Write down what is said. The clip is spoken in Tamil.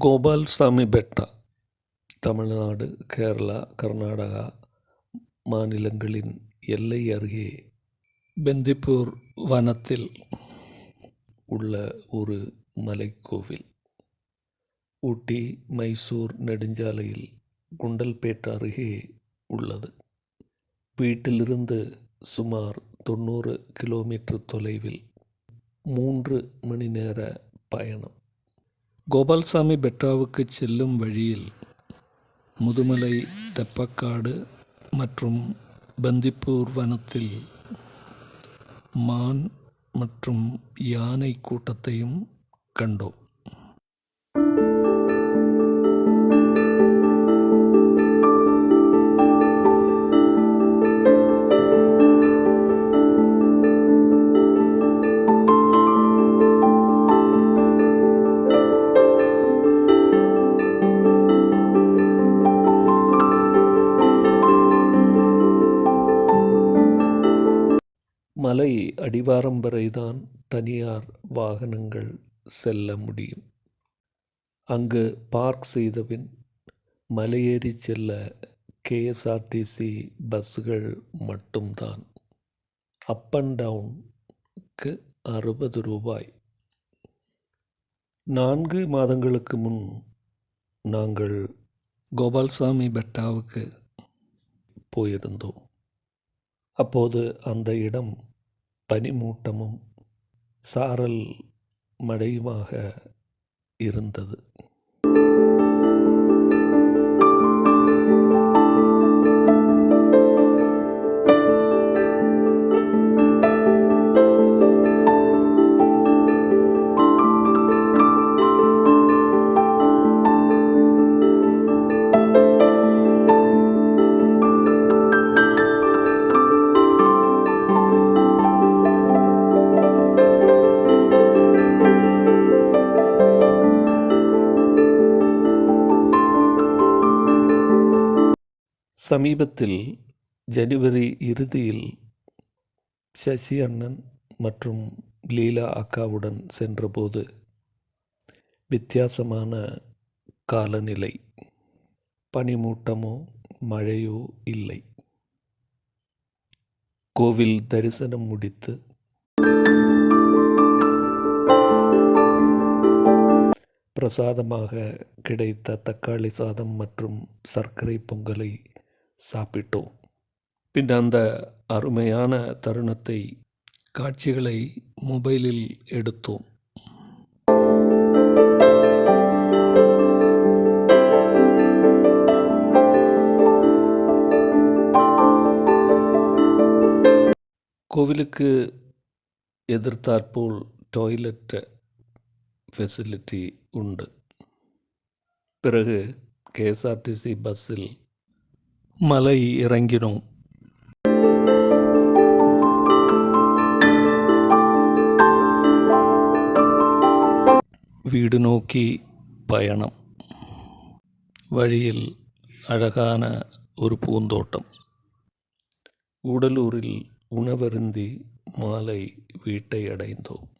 கோபால்சாமி பெட்டா தமிழ்நாடு கேரளா கர்நாடகா மாநிலங்களின் எல்லை அருகே பெந்திப்பூர் வனத்தில் உள்ள ஒரு மலைக்கோவில் ஊட்டி மைசூர் நெடுஞ்சாலையில் குண்டல்பேட்டை அருகே உள்ளது வீட்டிலிருந்து சுமார் தொண்ணூறு கிலோமீட்டர் தொலைவில் மூன்று மணி நேர பயணம் கோபால்சாமி பெட்ராவுக்கு செல்லும் வழியில் முதுமலை தெப்பக்காடு மற்றும் பந்திப்பூர் வனத்தில் மான் மற்றும் யானை கூட்டத்தையும் கண்டோம். மலை அடிவாரம் வரைதான் தனியார் வாகனங்கள் செல்ல முடியும். அங்கு பார்க் செய்தபின் மலையேறி செல்ல கேஎஸ்ஆர்டிசி பஸ்கள் மட்டும்தான். அப் அண்ட் டவுனுக்கு அறுபது ரூபாய். நான்கு மாதங்களுக்கு முன் நாங்கள் கோபால்சாமி பெட்டாவுக்கு போயிருந்தோம். அப்போது அந்த இடம் பனிமூட்டமும் சாரல் மழையுமாக இருந்தது. சமீபத்தில் ஜனவரி இறுதியில் சசி அண்ணன் மற்றும் லீலா அக்காவுடன் சென்றபோது வித்தியாசமான காலநிலை. பனிமூட்டமோ மழையோ இல்லை. கோவில் தரிசனம் முடித்து பிரசாதமாக கிடைத்த தக்காளி சாதம் மற்றும் சர்க்கரை பொங்கலை சாப்பிட்டோம். பின் அந்த அருமையான தருணத்தை காட்சிகளை மொபைலில் எடுத்தோம். கோவிலுக்கு எதிர்த்தாற்போல் டாய்லெட் ஃபெசிலிட்டி உண்டு. பிறகு கேஎஸ்ஆர்டிசி பஸ்ஸில் மலை இறங்கினோம் வீடு நோக்கி பயணம். வழியில் அழகான ஒரு பூந்தோட்டம். உடலூரில் உணவருந்தி மாலை வீட்டை அடைந்தோம்.